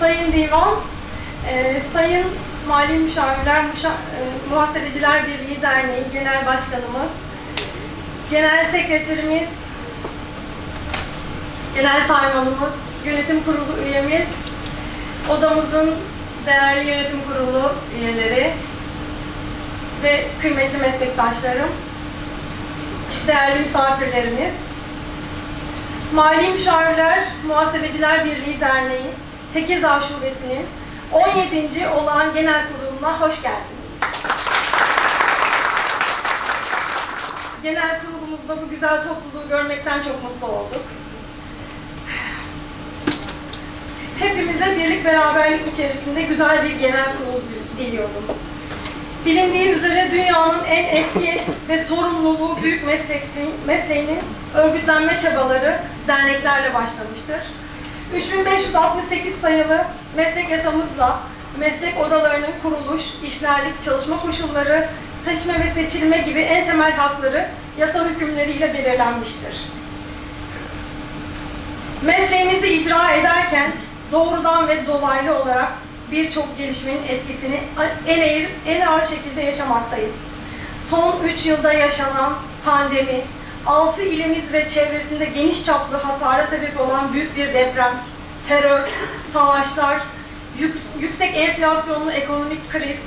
Sayın Divan, e, Sayın Mali Müşavirler, Müşa, e, Muhasebeciler Birliği Derneği Genel Başkanımız, Genel Sekreterimiz, Genel Saymanımız, Yönetim Kurulu üyemiz, odamızın değerli yönetim kurulu üyeleri ve kıymetli meslektaşlarım, değerli misafirlerimiz, Mali Müşavirler Muhasebeciler Birliği Derneği Tekirdağ Şubesi'nin 17. olağan genel kuruluna hoş geldiniz. Genel kurulumuzda bu güzel topluluğu görmekten çok mutlu olduk. Hepimize birlik beraberlik içerisinde güzel bir genel kurul diliyorum. Bilindiği üzere dünyanın en eski ve sorumluluğu büyük mesleği- mesleğinin örgütlenme çabaları derneklerle başlamıştır. 3568 sayılı meslek yasamızla meslek odalarının kuruluş, işlerlik, çalışma koşulları, seçme ve seçilme gibi en temel hakları yasa hükümleriyle belirlenmiştir. Mesleğimizi icra ederken doğrudan ve dolaylı olarak birçok gelişmenin etkisini en ağır, en ağır şekilde yaşamaktayız. Son 3 yılda yaşanan pandemi, 6 ilimiz ve çevresinde geniş çaplı hasara sebep olan büyük bir deprem, terör, savaşlar, yük- yüksek enflasyonlu ekonomik kriz,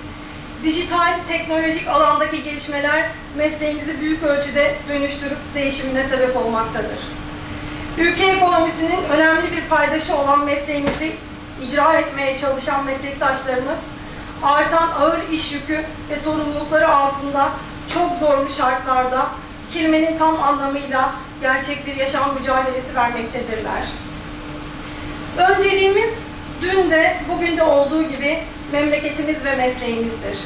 dijital teknolojik alandaki gelişmeler mesleğimizi büyük ölçüde dönüştürüp değişimine sebep olmaktadır. Ülke ekonomisinin önemli bir paydaşı olan mesleğimizi icra etmeye çalışan meslektaşlarımız artan ağır iş yükü ve sorumlulukları altında çok zorlu şartlarda kelimenin tam anlamıyla gerçek bir yaşam mücadelesi vermektedirler. Önceliğimiz dün de bugün de olduğu gibi memleketimiz ve mesleğimizdir.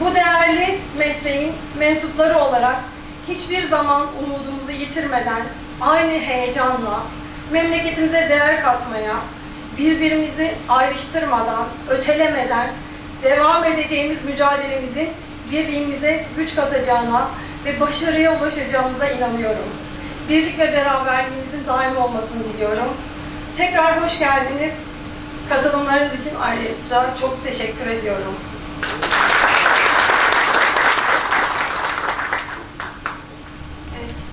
Bu değerli mesleğin mensupları olarak hiçbir zaman umudumuzu yitirmeden aynı heyecanla memleketimize değer katmaya, birbirimizi ayrıştırmadan, ötelemeden devam edeceğimiz mücadelemizin birliğimize güç katacağına ve başarıya ulaşacağımıza inanıyorum. Birlik ve beraberliğimizin daim olmasını diliyorum. Tekrar hoş geldiniz. Katılımlarınız için ayrıca çok teşekkür ediyorum.